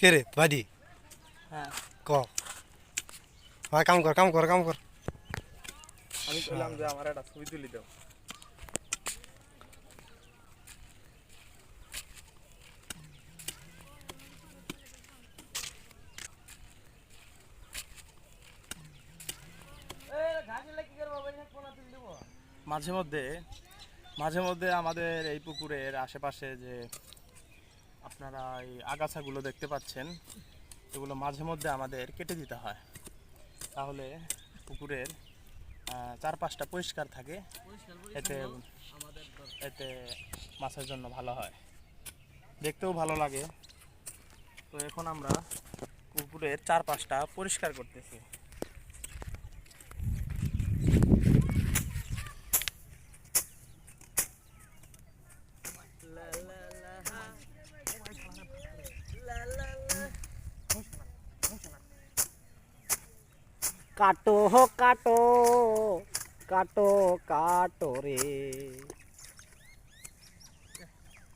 কে রে বাদি হ্যাঁ। ক হয় কাম কর কাম কর কাম কর। আমি বললাম যে আমার একটা ছবি তুলি দাও। মাঝে মধ্যে মাঝে মধ্যে আমাদের এই পুকুরের আশেপাশে যে আপনারা এই আগাছাগুলো দেখতে পাচ্ছেন এগুলো মাঝে মধ্যে আমাদের কেটে দিতে হয়। তাহলে পুকুরের চারপাশটা পরিষ্কার থাকে। এতে এতে মাছের জন্য ভালো হয়। দেখতেও ভালো লাগে। তো এখন আমরা পুকুরের চারপাশটা পরিষ্কার করতেছি। কাটো হো, কাটো কাটো কাটো রে।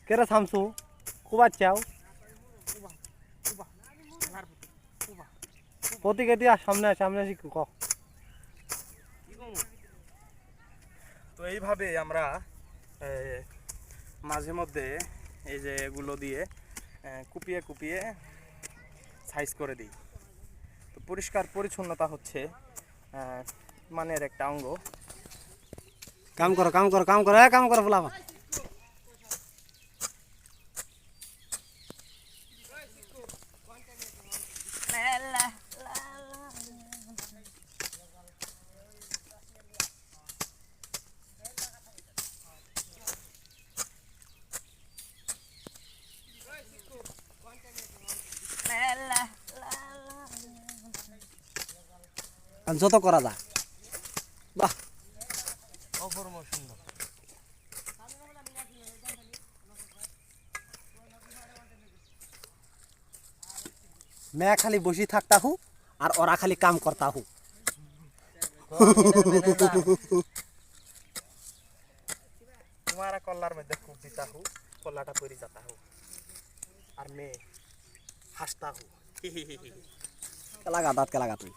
কেরে থামছু? কুবার চাও প্রতীকে দিয়া সামনে সামনে আসি, ক। তো এইভাবে আমরা মাঝে মধ্যে এই যে এগুলো দিয়ে কুপিয়ে কুপিয়ে সাইজ করে দিই। তো পরিষ্কার পরিচ্ছন্নতা হচ্ছে মানের একটা অঙ্গ। কাম করো কাম করো কাম করো কাম করো বলা যত করা যা বাহ। মেয়া খালি বসি থাকতা হু আর ওরা খালি কাম করতা হু। তোমার কল্লার মধ্যে খুব দিতা হু কল্লাটা পরি যাতা হু। আর মেয়ে হাসতা হু। কেলা গাদাত কেলা গাতুই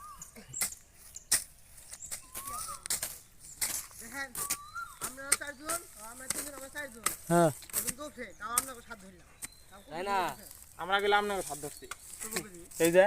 হ্যাঁ তাই না? আমরা গেলাম না সাত ধরছি। এই যে?